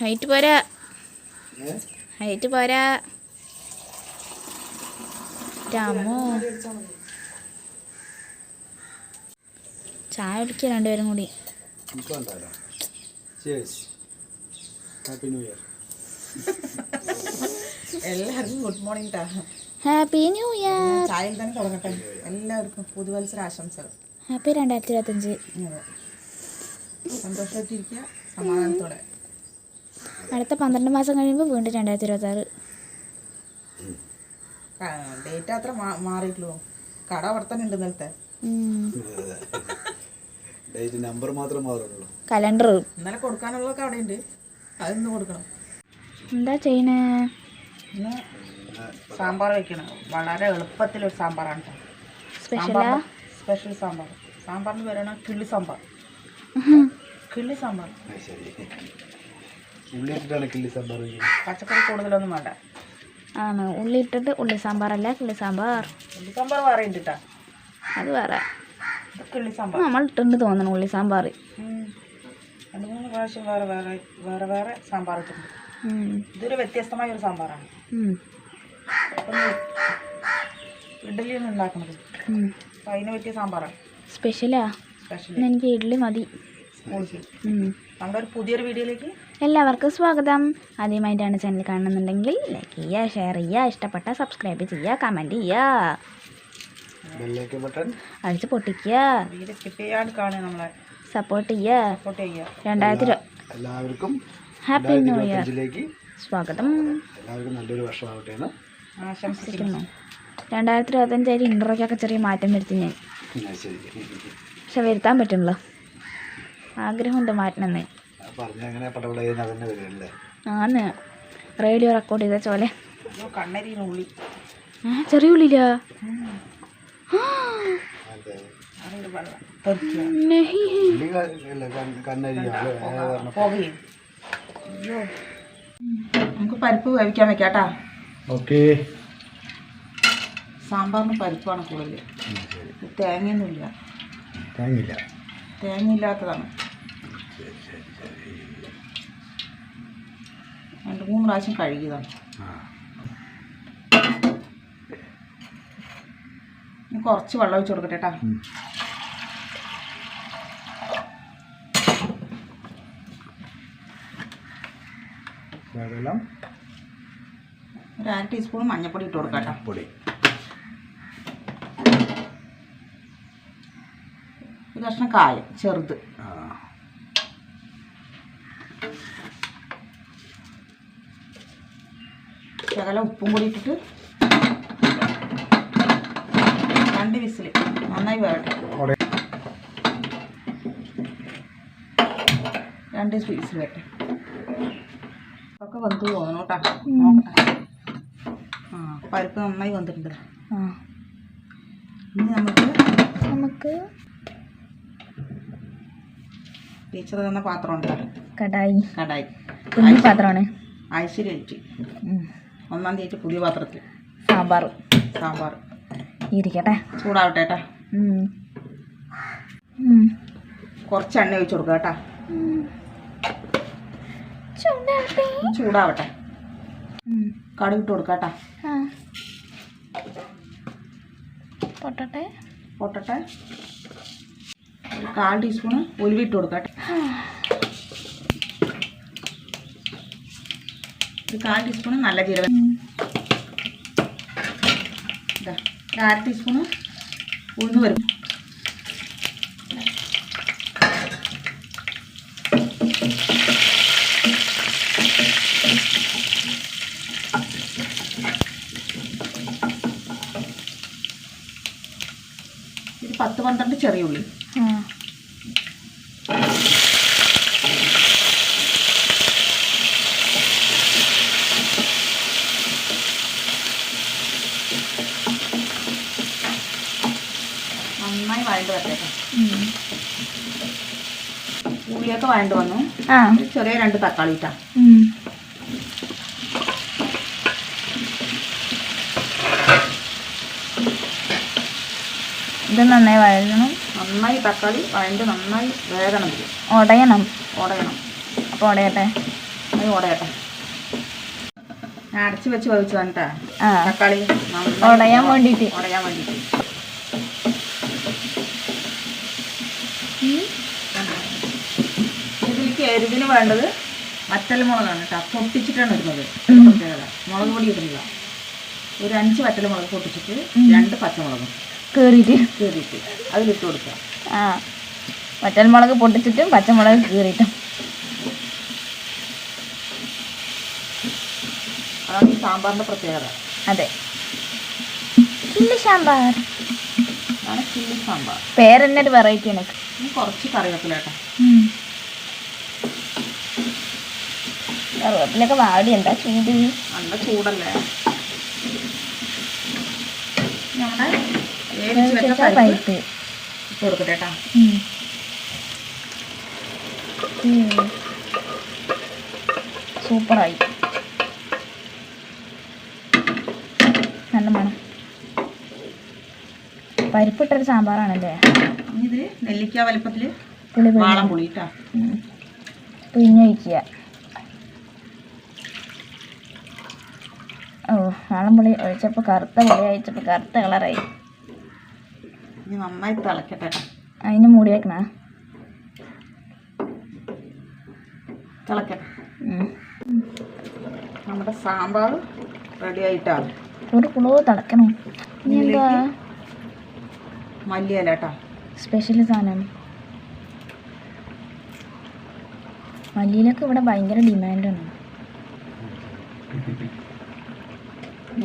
Height പോരാ? Height പോരാ. രാമോ. ചായ കുടിക്കുക രണ്ടുപേരും കൂടി. ഹാപ്പി ന്യൂ ഇയർ എല്ലാവർക്കും ഗുഡ് മോർണിംഗ് ടാ ഹാപ്പി ന്യൂ ഇയർ ചായയിൽ തന്നെ തുടങ്ങട്ടെ. എല്ലാവർക്കും പുതുവത്സര ആശംസകൾ ഹാപ്പി രണ്ടായിരത്തി ഇരുപത്തഞ്ച്. സന്തോഷമായിട്ടിരിക്കുക. സമാധാനത്തോടെ. അടുത്ത പന്ത്രണ്ട് മാസം കഴിയുമ്പോൾ വീണ്ടും രണ്ടായിരത്തി ഇരുപത്താറ് ഡേറ്റ് അത്ര മാറിയിട്ടുള്ളൂ കട വർത്തന ഉണ്ട് ഇന്നലത്തെ. ഡേറ്റ് നമ്പർ മാത്രം മാറുള്ളൂ കലണ്ടർ. ഇന്നലെ കൊടുക്കാനുള്ളതൊക്കെ അവിടെ ഉണ്ട് അതിന്ന് കൊടുക്കണം. എന്താ ചെയ്യണേ? സാമ്പാർ വെക്കണം. വളരെ എളുപ്പത്തിലൊരു സാമ്പാറാണ് ട്ടോ. സ്പെഷ്യലാ സ്പെഷ്യൽ സാമ്പാർ. സാമ്പാറിന് പേരാണ് കിള്ളി സാമ്പാർ. കിള്ളി സാമ്പാർ. ശരി. ഉള്ളി ഇട്ടിട്ടാണ് കിള്ളി സാമ്പാർ പച്ചക്കറി കൂടുതലൊന്നും വേണ്ട. ആണ് ഉള്ളി ഇട്ടിട്ട് ഉള്ളി സാമ്പാറല്ല കിള്ളി സാമ്പാർ. ഉള്ളി സാമ്പാർ വേറെ അത് വേറെ. കിള്ളി സാമ്പാർ. നമ്മൾ ഇട്ടുണ്ട് തോന്നണം ഉള്ളി സാമ്പാർ. രണ്ട് മൂന്ന് പ്രാവശ്യം വേറെ വേറെ വേറെ വേറെ സാമ്പാർ ഇട്ടിട്ടുണ്ട്. ഇതൊരു വ്യത്യസ്തമായ ഒരു സാമ്പാറാണ്. ഒന്ന് ഇഡ്ഡലിയാണ് ഉണ്ടാക്കുന്നത്. അപ്പം അതിന് പറ്റിയ സാമ്പാറാണ്. സ്പെഷ്യലാ സ്പെഷ്യൽ എനിക്ക് ഇഡ്ഡലി മതി. നമ്മുടെ ഒരു പുതിയൊരു വീഡിയോയിലേക്ക് എല്ലാവർക്കും സ്വാഗതം. ആദ്യമായിട്ടാണ് ചാനൽ കാണുന്നുണ്ടെങ്കിൽ ലൈക്ക് ചെയ്യുക ഷെയർ ചെയ്യുക ഇഷ്ടപ്പെട്ട സബ്സ്ക്രൈബ് ചെയ്യുക കമന്റ് ചെയ്യുക. ബെല്ലേക്ക് ബട്ടൺ അടിച്ച് പൊട്ടിക്കുക. സപ്പോർട്ട് ചെയ്യുക. രണ്ടായിരത്തി എല്ലാവർക്കും ഹാപ്പി ന്യൂ ഇയർ സ്വാഗതം. എല്ലാവർക്കും നല്ലൊരു വർഷമാവട്ടെ എന്ന് ആശംസിക്കുന്നു. രണ്ടായിരത്തി ഇരുപത്തഞ്ചായിട്ട് ഇൻട്രോയ്ക്കൊക്കെ ചെറിയ മാറ്റം വരുത്തി ഞാൻ. പക്ഷെ വരുത്താൻ പറ്റുള്ളൂ ആഗ്രഹമുണ്ട് മാറ്റണമെന്ന്. ആന്ന്. റേഡിയോ റെക്കോർഡ് ചെയ്ത ചോലെ ചെറിയ ഉള്ളില്ല നമുക്ക് പരിപ്പ് വേവിക്കാൻ വെക്കാട്ടാ ഓക്കേ. സാമ്പാറിന് പരിപ്പാണ് കൂടുതൽ തേങ്ങയൊന്നുമില്ല. തേങ്ങയില്ല. തേങ്ങ രണ്ട് മൂന്ന് പ്രാവശ്യം കഴുകിയതാണ്. കുറച്ച് വെള്ളം ഒഴിച്ച് കൊടുക്കട്ടെ കേട്ടോ. ഒരു അര ടീസ്പൂൺ മഞ്ഞപ്പൊടി ഇട്ട് കൊടുക്കാം കേട്ടോ. പൊടി ഒരു കഷ്ണം കായം ചെറുത് ആ ശകലം ഉപ്പും കൂടി ഇട്ടിട്ട് രണ്ട് വിസിൽ നന്നായി വരട്ടെ രണ്ട് വിസിൽ വരട്ടെ ഒക്കെ വെന്ത് തോന്നണം കേട്ടോ. നോക്കട്ടെ. ആ പരിപ്പ് നന്നായി വന്നിട്ടുണ്ട് ഇനി നമുക്ക് നമുക്ക് ടീച്ചർ തന്ന പാത്രം ഉണ്ടല്ലോ കടായി. കടായി. പാത്രമാണ്. ഐശ്വര്യ ഒന്നാം തീയതി പുതിയ പാത്രത്തിൽ. സാമ്പാർ. സാമ്പാർ. ഇരിക്കട്ടെ. ചൂടാവട്ടെ കേട്ടാ. കുറച്ച് എണ്ണ ഒഴിച്ചു കൊടുക്കുക കേട്ടാ. ചൂടാവട്ടെ. കടുക് ഇട്ട് കൊടുക്കുക കേട്ടാ. പൊട്ടട്ടെ. പൊട്ടട്ടെ. കാൽ ടീസ്പൂണ് ഒലിവിട്ട് ഇട്ട് കൊടുക്കുക കേട്ടോ ഒരു കാൽ ടീസ്പൂണ് നല്ല ജീരകം. ഇതാ ഒരു അര ടീസ്പൂണ് ഉഴുന്ന് വരും ഒരു പത്ത് പന്ത്രണ്ട് ചെറിയ ഉള്ളി ആ. നന്നായി വഴണ്ട് വരട്ടെ. ഉള്ളിയൊക്കെ വഴണ്ട് വന്നു. ചെറിയ രണ്ട് തക്കാളി ഇട്ടാ. ഇത് നന്നായി വഴരണം നന്നായി തക്കാളി വഴണ്ട് നന്നായി വേകണം ഉടയണം. ഉടയണം. അപ്പോൾ ഉടയട്ടെ. അത് ഉടയട്ടെ. അടച്ചു വെച്ച് വേവിച്ചതാണ് വന്നിട്ടാ തക്കാളി ഉടയാൻ വേണ്ടിയിട്ട് ഉടയാൻ വേണ്ടിയിട്ട് ഇതിലേക്ക് എരിവിന് വേണ്ടത് വറ്റൽ മുളകാണ് കേട്ടോ. പൊട്ടിച്ചിട്ടാണ് വരുന്നത്. പ്രത്യേകത. മുളക് പൊടി ഇടുന്നില്ല. ഒരു അഞ്ച് വറ്റൽ മുളക് പൊട്ടിച്ചിട്ട് രണ്ട് പച്ചമുളകും. കീറിയിട്ട്. കീറിയിട്ട്. അതിലിട്ട് കൊടുക്കുക. ആ. വറ്റൽമുളക് പൊട്ടിച്ചിട്ടും പച്ചമുളക് കീറിയിട്ടും. അതാണ് ഈ സാമ്പാറിന്റെ പ്രത്യേകത. അതെ. ചില്ലി സാമ്പാർ. ആണ് ചില്ലി സാമ്പാർ. പേരെന്നൊരു വെറൈറ്റി ഇനി കുറച്ച് കറിവേപ്പില കേട്ടോ കറിവേപ്പിലൊക്കെ വാടി എന്താ ചൂട്? നല്ല ചൂടല്ലേ? പരിപ്പ് കൊടുക്കട്ടെ കേട്ടോ. സൂപ്പറായി. നല്ല മണം. പരിപ്പിട്ടൊരു സാമ്പാറാണല്ലേ? ഇനി ഇതിൽ നെല്ലിക്ക വലിപ്പത്തിൽ വാളം പുളി കേട്ടോ പിഴിഞ്ഞൊഴിക്കുക ഓ വാളംപുളി ഒഴിച്ചപ്പോൾ കറുത്ത പുളി ഒഴിച്ചപ്പോൾ കറുത്ത കളറായി. ഇനി നന്നായി തിളക്കട്ടെ കേട്ടോ അതിന് മൂടി വെക്കണ? തിളക്കട്ടെ. നമ്മുടെ സാമ്പാർ റെഡി ആയിട്ടാണ് ഒരു കുളവ് തിളക്കണം. ഇനി എന്താ? മല്ലിയില കേട്ടോ സ്പെഷ്യൽ സാധനമാണ് മല്ലിയിലൊക്കെ ഇവിടെ ഭയങ്കര ഡിമാൻഡാണ്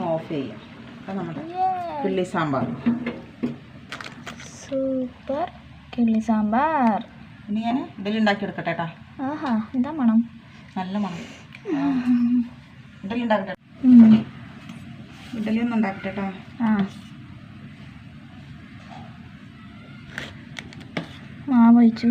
ഓഫ് ചെയ്യാം. അപ്പം നമ്മുടെ കിള്ളി സാമ്പാർ. സൂപ്പർ കിള്ളി സാമ്പാർ. ഇനി ഞാൻ ഇഡലി ഉണ്ടാക്കി എടുക്കട്ടെ കേട്ടോ ആഹാ എന്താ മണം? നല്ല മണം. ഇഡലി ഉണ്ടാക്കട്ടെ ഇഡലി ഒന്ന് ഉണ്ടാക്കട്ടെ കേട്ടോ ആ. മാവ് ഒഴിച്ചു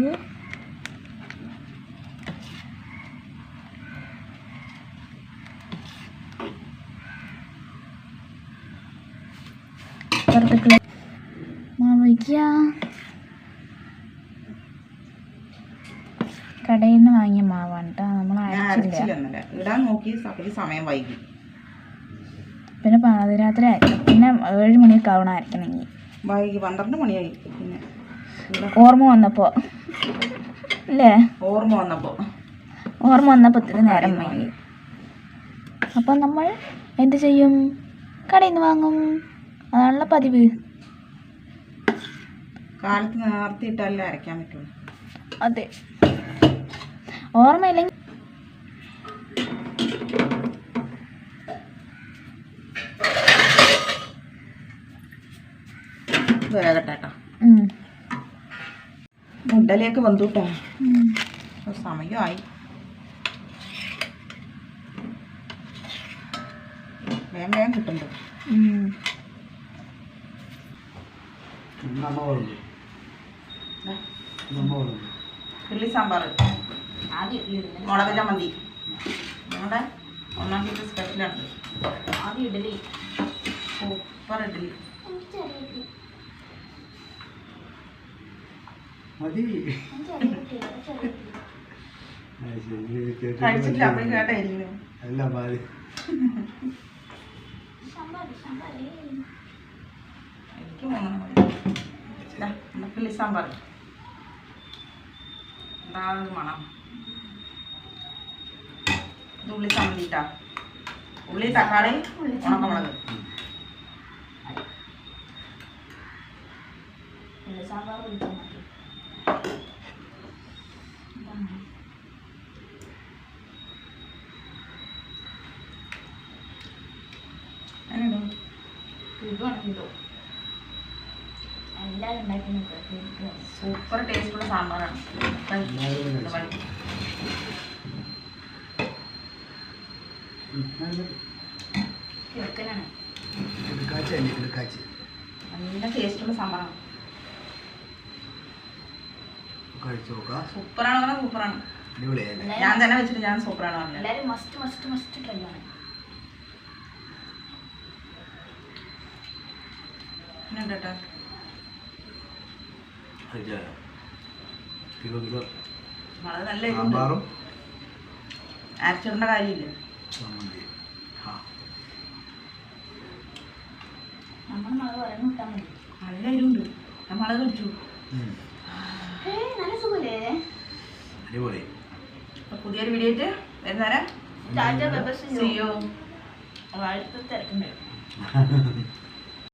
കടയിൽ നിന്ന് വാങ്ങിയ മാവാണ് കേട്ടോ. നമ്മൾ അരച്ചില്ല. ഇടാൻ നോക്കി സമയം വൈകി. പിന്നെ പാതിരാത്രി പിന്നെ ഏഴ് മണിയൊക്കെ ആവണം അരക്കണമെങ്കിൽ. വൈകി. പന്ത്രണ്ട് മണിയായി. പിന്നെ ഓർമ്മ വന്നപ്പോൾ അല്ലേ? ഓർമ്മ വന്നപ്പോൾ ഓർമ്മ വന്നപ്പോൾ ഇത്തിരി നേരം വൈകി അപ്പം നമ്മൾ എന്ത് ചെയ്യും? കടയിൽ നിന്ന് വാങ്ങും. അതാണല്ലോ പതിവ്. കാലത്ത് നേരത്തെ ഇട്ടാലേ അരയ്ക്കാൻ പറ്റുള്ളൂ? അതെ. ഓർമ്മയില്ലെങ്കിൽ വേഗട്ടെ കേട്ടോ ഇഡലിയൊക്കെ വന്നു കേട്ടോ സമയമായി വേഗം വേഗം കിട്ടുന്നുണ്ട് ഇഡ്ഡലി സാമ്പാർ മുളക് ചമ്മന്തി നമ്മുടെ ഒന്നാം തീയതി സ്പെഷ്യലാണ് ആദ്യം ഇഡ്ഡലി സൂപ്പർ ഇഡലി മതി അത് ശരി. ഇത് കേട്ടിട്ട് കഴിച്ചിട്ടില്ല അപ്പോൾ മതി. കേട്ടായിരിക്കുന്നു അല്ല മതി. എനിക്ക് മതി ഉള്ളി സാമ്പാർ. എന്താ മണം. ഇത് ഉള്ളി ഉള്ളി തക്കാളി ഉണക്കമുളക്. ഉണ്ടാക്കി നോക്കുക സൂപ്പർ ടേസ്റ്റുള്ള സാമ്പാറാണ്. നല്ല ടേസ്റ്റുള്ള സാമ്പാറാണ്. കഴിച്ചു നോക്കാം. സൂപ്പറാണ് പറഞ്ഞാൽ സൂപ്പറാണ്. അടിപൊളിയല്ലേ ഞാൻ തന്നെ വെച്ചിട്ട് ഞാൻ സൂപ്പറാണ് പറഞ്ഞത്. എല്ലാവരും മസ്റ്റ് മസ്റ്റ് മസ്റ്റ് ട്രൈ ആണ്. Kilo kilo. വളരെ നല്ല. സാമ്പാറും? അരച്ചിടേണ്ട കാര്യമില്ല. ചമ്മന്തി. ആ നമ്മൾ മഴ പറയാൻ വിട്ടാൽ മതി. നല്ല ഇരുണ്ട് ഞാൻ മുളക് കഴിച്ചു അടിപൊളി പുതിയൊരു വീഡിയോ ആയിട്ട് വരുന്നേരം you. വാഴത്ത് തിരക്കുണ്ടായിരുന്നു